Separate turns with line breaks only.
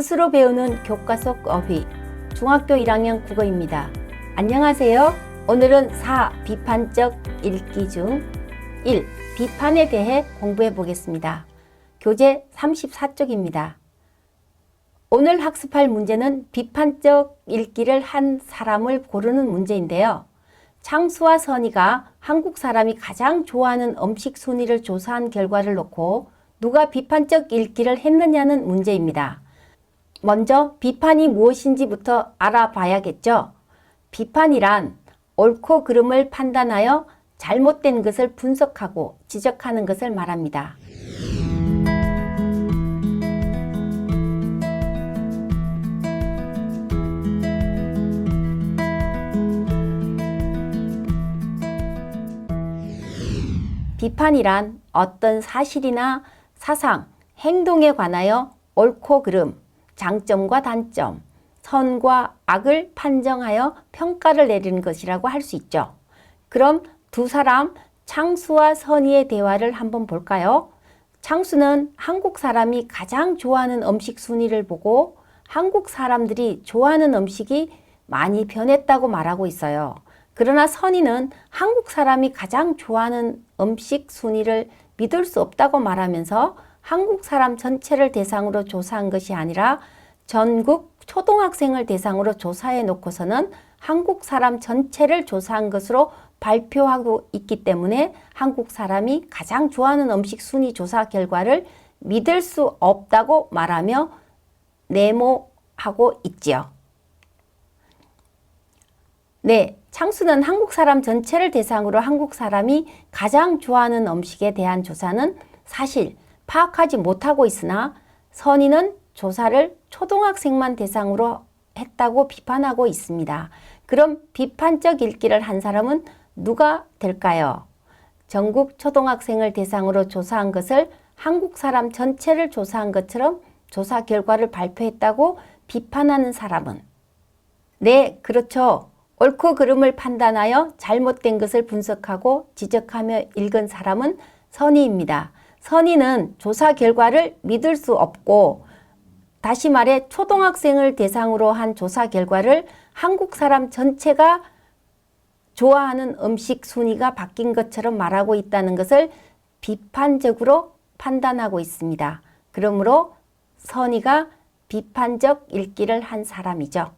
스스로 배우는 교과 속 어휘 중학교 1학년 국어입니다. 안녕하세요. 오늘은 4 비판적 읽기 중 1. 비판에 대해 공부해 보겠습니다. 교재 34쪽입니다. 오늘 학습할 문제는 비판적 읽기를 한 사람을 고르는 문제인데요. 창수와 선이가 한국 사람이 가장 좋아하는 음식 순위를 조사한 결과를 놓고 누가 비판적 읽기를 했느냐는 문제입니다. 먼저 비판이 무엇인지부터 알아봐야겠죠. 비판이란 옳고 그름을 판단하여 잘못된 것을 분석하고 지적하는 것을 말합니다. 비판이란 어떤 사실이나 사상, 행동에 관하여 옳고 그름, 장점과 단점, 선과 악을 판정하여 평가를 내리는 것이라고 할 수 있죠. 그럼 두 사람 창수와 선의의 대화를 한번 볼까요? 창수는 한국 사람이 가장 좋아하는 음식 순위를 보고 한국 사람들이 좋아하는 음식이 많이 변했다고 말하고 있어요. 그러나 선의는 한국 사람이 가장 좋아하는 음식 순위를 믿을 수 없다고 말하면서 한국 사람 전체를 대상으로 조사한 것이 아니라 전국 초등학생을 대상으로 조사해 놓고서는 한국 사람 전체를 조사한 것으로 발표하고 있기 때문에 한국 사람이 가장 좋아하는 음식 순위 조사 결과를 믿을 수 없다고 말하며 네모하고 있지요. 네, 창수는 한국 사람 전체를 대상으로 한국 사람이 가장 좋아하는 음식에 대한 조사는 사실 파악하지 못하고 있으나 선의는 조사를 초등학생만 대상으로 했다고 비판하고 있습니다. 그럼 비판적 읽기를 한 사람은 누가 될까요? 전국 초등학생을 대상으로 조사한 것을 한국 사람 전체를 조사한 것처럼 조사 결과를 발표했다고 비판하는 사람은 네, 그렇죠. 옳고 그름을 판단하여 잘못된 것을 분석하고 지적하며 읽은 사람은 선의입니다. 선의는 조사 결과를 믿을 수 없고 다시 말해 초등학생을 대상으로 한 조사 결과를 한국 사람 전체가 좋아하는 음식 순위가 바뀐 것처럼 말하고 있다는 것을 비판적으로 판단하고 있습니다. 그러므로 선의가 비판적 읽기를 한 사람이죠.